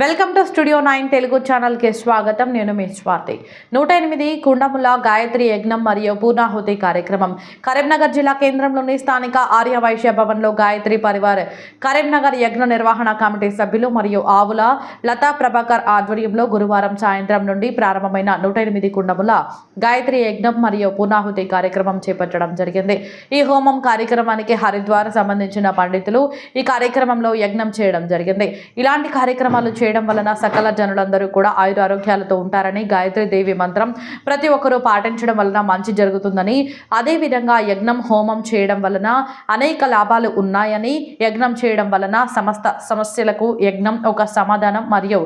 Welcome to studio nine Telugu ఛానల్కి స్వాగతం. నేను మీ స్వాతి. నూట ఎనిమిది కుండముల గాయత్రి యజ్ఞం మరియు పూర్ణాహుతి కార్యక్రమం. కరీంనగర్ జిల్లా కేంద్రంలోని స్థానిక ఆర్య వైశ్య భవన్లో గాయత్రి పరివార్ కరీంనగర్ యజ్ఞ నిర్వహణ కమిటీ సభ్యులు మరియు ఆవుల లతా ప్రభాకర్ ఆధ్వర్యంలో గురువారం సాయంత్రం నుండి ప్రారంభమైన నూట ఎనిమిది కుండముల గాయత్రి యజ్ఞం మరియు పూర్ణాహుతి కార్యక్రమం చేపట్టడం జరిగింది. ఈ హోమం కార్యక్రమానికి హరిద్వార్ సంబంధించిన పండితులు ఈ కార్యక్రమంలో యజ్ఞం చేయడం జరిగింది. ఇలాంటి కార్యక్రమాలు చేయడం వలన సకల జనులందరూ కూడా ఆయుర ఆరోగ్యాలతో ఉంటారని గాయత్రి దేవి మంత్రం. ప్రతి ఒక్కరూ పాటించడం వలన మంచి జరుగుతుందని అదేవిధంగా యజ్ఞం హోమం చేయడం వలన అనేక లాభాలు ఉన్నాయని యజ్ఞం చేయడం వలన సమస్త సమస్యలకు యజ్ఞం ఒక సమాధానం మరియు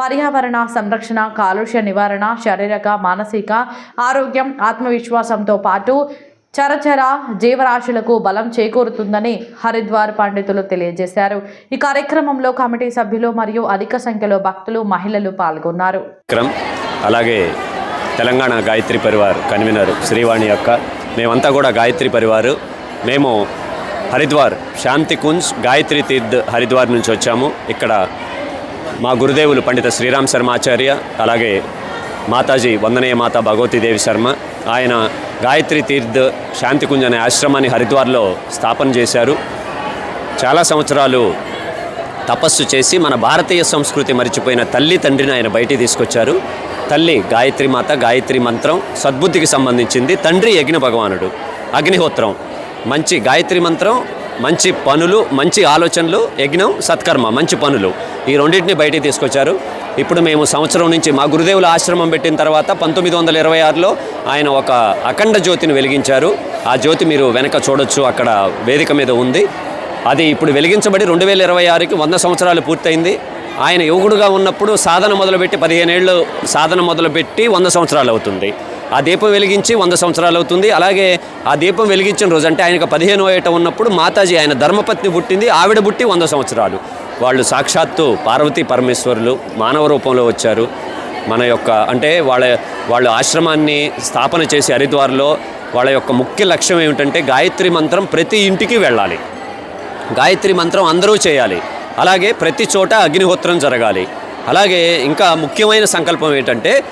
పర్యావరణ సంరక్షణ కాలుష్య నివారణ శారీరక మానసిక ఆరోగ్యం ఆత్మవిశ్వాసంతో పాటు చరచర జీవరాశులకు బలం చేకూరుతుందని హరిద్వార్ పండితులు తెలియజేశారు. ఈ కార్యక్రమంలో కమిటీ సభ్యులు మరియు అధిక సంఖ్యలో భక్తులు మహిళలు పాల్గొన్నారు. విక్రమ్ అలాగే తెలంగాణ గాయత్రి పరివార్ కన్వీనర్ శ్రీవాణి యొక్క మేమంతా కూడా గాయత్రి పరివారు. మేము హరిద్వార్ శాంతి కుంజ్ గాయత్రి తీర్థ్ హరిద్వార్ నుంచి వచ్చాము. ఇక్కడ మా గురుదేవులు పండిత శ్రీరామ్ శర్మాచార్య అలాగే మాతాజీ వందనీయ మాత భగవతీదేవి శర్మ ఆయన గాయత్రి తీర్థ్ శాంతి కుంజ్ అనే ఆశ్రమాన్ని హరిద్వార్లో స్థాపన చేశారు. చాలా సంవత్సరాలు తపస్సు చేసి మన భారతీయ సంస్కృతి మరిచిపోయిన తల్లి తండ్రిని ఆయన బయటికి తీసుకొచ్చారు. తల్లి గాయత్రి మాత గాయత్రి మంత్రం సద్బుద్ధికి సంబంధించింది. తండ్రి యజ్ఞ భగవానుడు. అగ్నిహోత్రం. మంచి గాయత్రి మంత్రం మంచి పనులు మంచి ఆలోచనలు యజ్ఞం సత్కర్మ మంచి పనులు ఈ రెండింటిని బయటికి తీసుకొచ్చారు. ఇప్పుడు మేము సంవత్సరం నుంచి మా గురుదేవుల ఆశ్రమం పెట్టిన తర్వాత పంతొమ్మిది వందల ఇరవై ఆరులో ఆయన ఒక అఖండ జ్యోతిని వెలిగించారు. ఆ జ్యోతి మీరు వెనక చూడొచ్చు అక్కడ వేదిక మీద ఉంది. అది ఇప్పుడు వెలిగించబడి రెండు వేల ఇరవై ఆరుకి వంద సంవత్సరాలు పూర్తయింది. ఆయన యువకుడుగా ఉన్నప్పుడు సాధన మొదలుపెట్టి పదిహేనేళ్ళు సాధన మొదలుపెట్టి వంద సంవత్సరాలు అవుతుంది. ఆ దీపం వెలిగించి వంద సంవత్సరాలు అవుతుంది. అలాగే ఆ దీపం వెలిగించిన రోజు అంటే ఆయనకు పదిహేను ఏట ఉన్నప్పుడు మాతాజీ ఆయన ధర్మపత్ని పుట్టింది ఆవిడ పుట్టి వంద సంవత్సరాలు. వాళ్ళు సాక్షాత్తు పార్వతీ పరమేశ్వరులు మానవ రూపంలో వచ్చారు. మన యొక్క అంటే వాళ్ళ వాళ్ళ ఆశ్రమాన్ని స్థాపన చేసి హరిద్వార్లో వాళ్ళ యొక్క ముఖ్య లక్ష్యం ఏమిటంటే గాయత్రి మంత్రం ప్రతి ఇంటికి వెళ్ళాలి. గాయత్రి మంత్రం అందరూ చేయాలి. అలాగే ప్రతి చోట అగ్నిహోత్రం జరగాలి. అలాగే ఇంకా ముఖ్యమైన సంకల్పం ఏంటంటే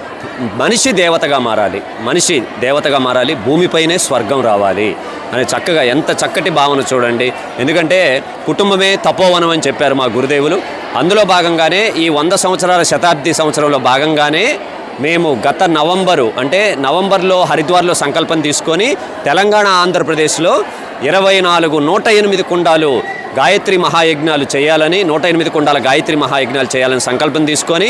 మనిషి దేవతగా మారాలి. మనిషి దేవతగా మారాలి భూమిపైనే స్వర్గం రావాలి. అని చక్కగా ఎంత చక్కటి భావన చూడండి. ఎందుకంటే కుటుంబమే తపోవనం అని చెప్పారు మా గురుదేవులు. అందులో భాగంగానే ఈ వంద సంవత్సరాల శతాబ్ది సంవత్సరంలో భాగంగానే మేము గత నవంబరు అంటే నవంబర్లో హరిద్వార్లో సంకల్పం తీసుకొని తెలంగాణ ఆంధ్రప్రదేశ్లో ఇరవై నాలుగు నూట ఎనిమిది కుండాలు గాయత్రి మహాయజ్ఞాలు చేయాలని నూట ఎనిమిది కొండాల గాయత్రి మహాయజ్ఞాలు చేయాలని సంకల్పం తీసుకొని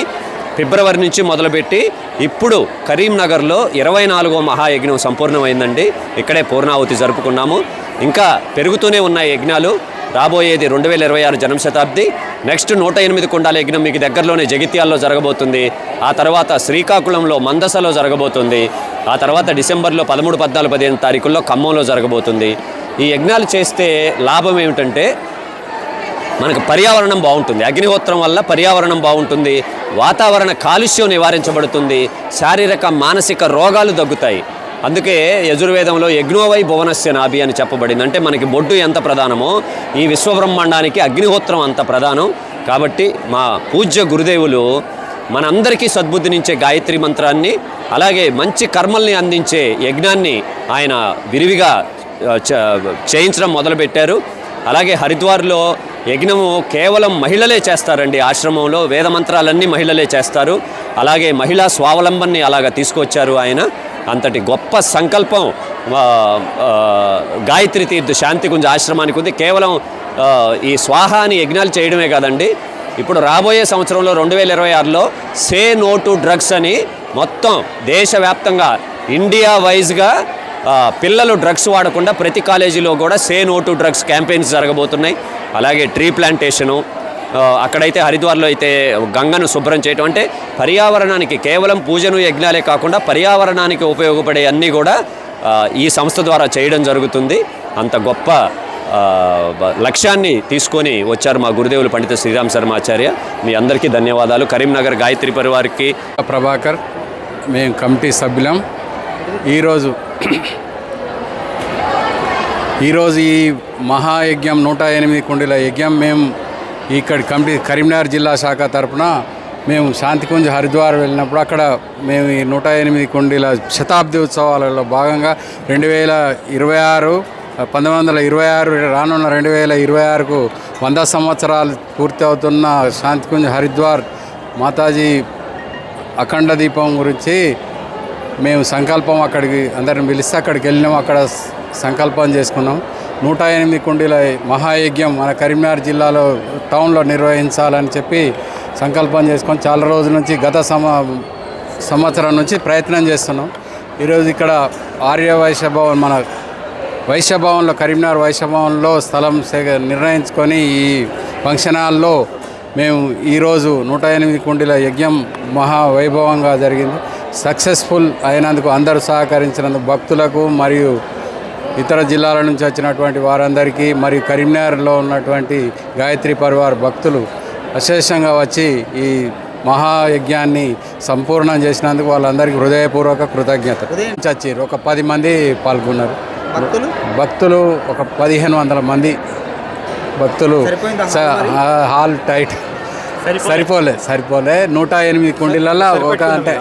ఫిబ్రవరి నుంచి మొదలుపెట్టి ఇప్పుడు కరీంనగర్లో ఇరవై నాలుగో మహాయజ్ఞం సంపూర్ణమైందండి. ఇక్కడే పూర్ణాహుతి జరుపుకున్నాము. ఇంకా పెరుగుతూనే ఉన్నాయి యజ్ఞాలు. రాబోయేది రెండు వేల ఇరవై ఆరు జన్మ శతాబ్ది. నెక్స్ట్ నూట ఎనిమిది కొండాల యజ్ఞం మీకు దగ్గరలోనే జగిత్యాల్లో జరగబోతుంది. ఆ తర్వాత శ్రీకాకుళంలో మందసలో జరగబోతుంది. ఆ తర్వాత డిసెంబర్లో పదమూడు పద్నాలుగు పదిహేను తారీఖుల్లో ఖమ్మంలో జరగబోతుంది. ఈ యజ్ఞాలు చేస్తే లాభం ఏమిటంటే మనకు పర్యావరణం బాగుంటుంది. అగ్నిహోత్రం వల్ల పర్యావరణం బాగుంటుంది. వాతావరణ కాలుష్యం నివారించబడుతుంది. శారీరక మానసిక రోగాలు తగ్గుతాయి. అందుకే యజుర్వేదంలో యజ్ఞోవై భువనస్య నాభి అని చెప్పబడింది. అంటే మనకి బొడ్డు ఎంత ప్రధానమో ఈ విశ్వబ్రహ్మాండానికి అగ్నిహోత్రం అంత ప్రధానం. కాబట్టి మా పూజ్య గురుదేవులు మనందరికీ సద్బుద్ధినించే గాయత్రి మంత్రాన్ని అలాగే మంచి కర్మల్ని అందించే యజ్ఞాన్ని ఆయన విరివిగా చ- చేయించడం మొదలుపెట్టారు. అలాగే హరిద్వార్లో యజ్ఞము కేవలం మహిళలే చేస్తారండి. ఆశ్రమంలో వేదమంత్రాలన్నీ మహిళలే చేస్తారు. అలాగే మహిళా స్వావలంబన్ని అలాగ తీసుకొచ్చారు ఆయన. అంతటి గొప్ప సంకల్పం గాయత్రి తీర్థ శాంతికుంజ ఆశ్రమానికి ఉంది. కేవలం ఈ స్వాహ అని యజ్ఞాలు చేయడమే కాదండి. ఇప్పుడు రాబోయే సంవత్సరంలో రెండు వేల ఇరవై ఆరులో సే నో టు డ్రగ్స్ అని మొత్తం దేశవ్యాప్తంగా ఇండియా వైజ్గా పిల్లలు డ్రగ్స్ వాడకుండా ప్రతి కాలేజీలో కూడా say no to drugs campaigns జరగబోతున్నాయి. అలాగే ట్రీ ప్లాంటేషను అక్కడైతే హరిద్వార్లో అయితే గంగను శుభ్రం చేయటం. అంటే పర్యావరణానికి కేవలం పూజను యజ్ఞాలే కాకుండా పర్యావరణానికి ఉపయోగపడే అన్నీ కూడా ఈ సంస్థ ద్వారా చేయడం జరుగుతుంది. అంత గొప్ప లక్ష్యాన్ని తీసుకొని వచ్చారు మా గురుదేవులు పండిత శ్రీరామ్ శర్మాచార్య. మీ అందరికీ ధన్యవాదాలు. కరీంనగర్ గాయత్రి పరివారికి ప్రభాకర్ మేము కమిటీ సభ్యులం. ఈరోజు ఈరోజు ఈ మహాయజ్ఞం నూట ఎనిమిది కుండీల యజ్ఞం మేము ఇక్కడ కమిటీ కరీంనగర్ జిల్లా శాఖ తరపున మేము శాంతికుంజ్ హరిద్వార్ వెళ్ళినప్పుడు అక్కడ మేము ఈ నూట ఎనిమిది కుండీల శతాబ్ది ఉత్సవాలలో భాగంగా రెండు వేల ఇరవై ఆరు పంతొమ్మిది వందల ఇరవై ఆరు రానున్న రెండు వేల ఇరవై ఆరుకు వంద సంవత్సరాలు పూర్తి అవుతున్న శాంతికుంజ్ హరిద్వార్ మాతాజీ అఖండ దీపం గురించి మేము సంకల్పం అక్కడికి అందరిని పిలిస్తే అక్కడికి వెళ్ళినాం. అక్కడ సంకల్పం చేసుకున్నాం. నూట ఎనిమిది కుండీల మహాయజ్ఞం మన కరీంనగర్ జిల్లాలో టౌన్లో నిర్వహించాలని చెప్పి సంకల్పం చేసుకొని చాలా రోజుల నుంచి గత సమ సంవత్సరం నుంచి ప్రయత్నం చేస్తున్నాం. ఈరోజు ఇక్కడ ఆర్య వైశ్య భవన్ మన వైశ్య భవన్లో కరీంనగర్ వైశ్య భవన్లో స్థలం నిర్ణయించుకొని ఈ ఫంక్షన్ హాల్లో మేము ఈరోజు నూట ఎనిమిది కుండీల యజ్ఞం మహా వైభవంగా జరిగింది. సక్సెస్ఫుల్ అయినందుకు అందరూ సహకరించినందుకు భక్తులకు మరియు ఇతర జిల్లాల నుంచి వచ్చినటువంటి వారందరికీ మరియు కరీంనగర్లో ఉన్నటువంటి గాయత్రి పరివార్ భక్తులు అశేషంగా వచ్చి ఈ మహాయజ్ఞాన్ని సంపూర్ణం చేసినందుకు వాళ్ళందరికీ హృదయపూర్వక కృతజ్ఞత వచ్చారు. ఒక పది మంది పాల్గొన్నారు. భక్తులు? ఒక పదిహేను వందల మంది భక్తులు హాల్ టైట్. సరిపోలే. సరిపోలే నూట ఎనిమిది కుండీలలో ఒక అంటే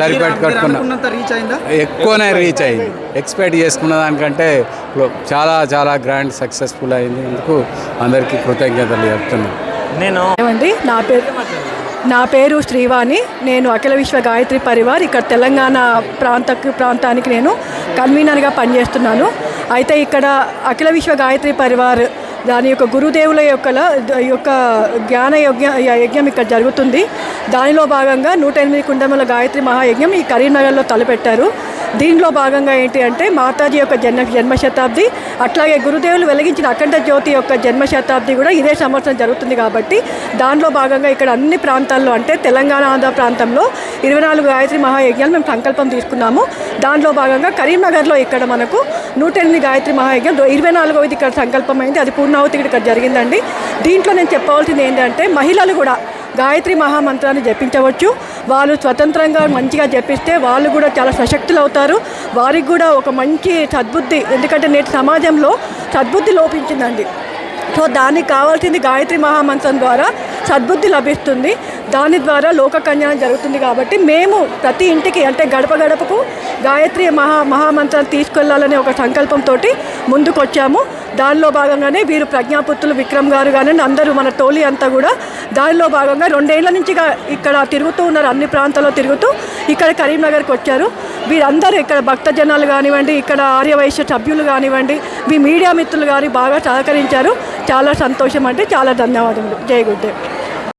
సరిపెట్టు కట్టుకున్నాం అనుకున్నంత రీచ్ అయిందా? ఎక్కువనే రీచ్ అయింది. ఎక్స్పెక్ట్ చేసుకున్న దానికంటే చాలా చాలా గ్రాండ్ సక్సెస్ఫుల్ అయింది. అందుకు అందరికీ కృతజ్ఞతలు చెప్తున్నాను నేను ఏమండి? నా పేరు నా పేరు శ్రీవాణి. నేను అఖిల విశ్వ గాయత్రి పరివార్. ఇక్కడ తెలంగాణ ప్రాంత ప్రాంతానికి నేను కన్వీనర్గా పనిచేస్తున్నాను. అయితే ఇక్కడ అఖిల విశ్వ గాయత్రి పరివార్ దాని యొక్క గురుదేవుల యొక్క యొక్క జ్ఞాన యజ్ఞ యజ్ఞం ఇక్కడ జరుగుతుంది. దానిలో భాగంగా నూట ఎనిమిది కుండముల గాయత్రి మహాయజ్ఞం ఈ కరీంనగర్లో తలపెట్టారు. దీనిలో భాగంగా ఏంటి అంటే మాతాజీ యొక్క జన్మ జన్మ శతాబ్ది అట్లాగే గురుదేవులు వెలిగించిన అఖండ జ్యోతి యొక్క జన్మ శతాబ్ది కూడా ఇదే సంవత్సరం జరుగుతుంది కాబట్టి దానిలో భాగంగా ఇక్కడ అన్ని ప్రాంతాల్లో అంటే తెలంగాణ ఆంధ్ర ప్రాంతంలో ఇరవై నాలుగు గాయత్రి మహాయజ్ఞాలు మేము సంకల్పం తీసుకున్నాము. దానిలో భాగంగా కరీంనగర్లో ఇక్కడ మనకు నూట ఎనిమిది గాయత్రి మహాయజ్ఞం ఇరవై నాలుగవది ఇక్కడ సంకల్పం అయింది అది పూర్ణావతి ఇక్కడ జరిగిందండి. దీంట్లో నేను చెప్పవలసింది ఏంటంటే మహిళలు కూడా గాయత్రి మహామంత్రాన్ని జపించవచ్చు. వాళ్ళు స్వతంత్రంగా మంచిగా జపిస్తే వాళ్ళు కూడా చాలా సశక్తులు అవుతారు. వారికి కూడా ఒక మంచి సద్బుద్ధి ఎందుకంటే నేటి సమాజంలో సద్బుద్ధి లోపించిందండి. సో దానికి కావాల్సింది గాయత్రి మహామంత్రం ద్వారా సద్బుద్ధి లభిస్తుంది. దాని ద్వారా లోక కళ్యాణం జరుగుతుంది కాబట్టి మేము ప్రతి ఇంటికి అంటే గడప గడపకు గాయత్రి మహా మహామంత్రాన్ని తీసుకెళ్ళాలనే ఒక సంకల్పంతో ముందుకొచ్చాము. దానిలో భాగంగానే వీరు ప్రజ్ఞాపుత్రులు విక్రమ్ గారు కానీ అందరూ మన టోలీ అంతా కూడా దానిలో భాగంగా రెండేళ్ళ నుంచి ఇక్కడ తిరుగుతూ ఉన్నారు అన్ని ప్రాంతాల్లో తిరుగుతూ ఇక్కడ కరీంనగర్కి వచ్చారు. వీరందరూ ఇక్కడ భక్త జనాలు కానివ్వండి ఇక్కడ ఆర్యవైశ్య సభ్యులు కానివ్వండి మీ మీడియా మిత్రులు కానీ బాగా సహకరించారు. చాలా సంతోషం అంటే చాలా ధన్యవాదములు. జై గుడ్ డే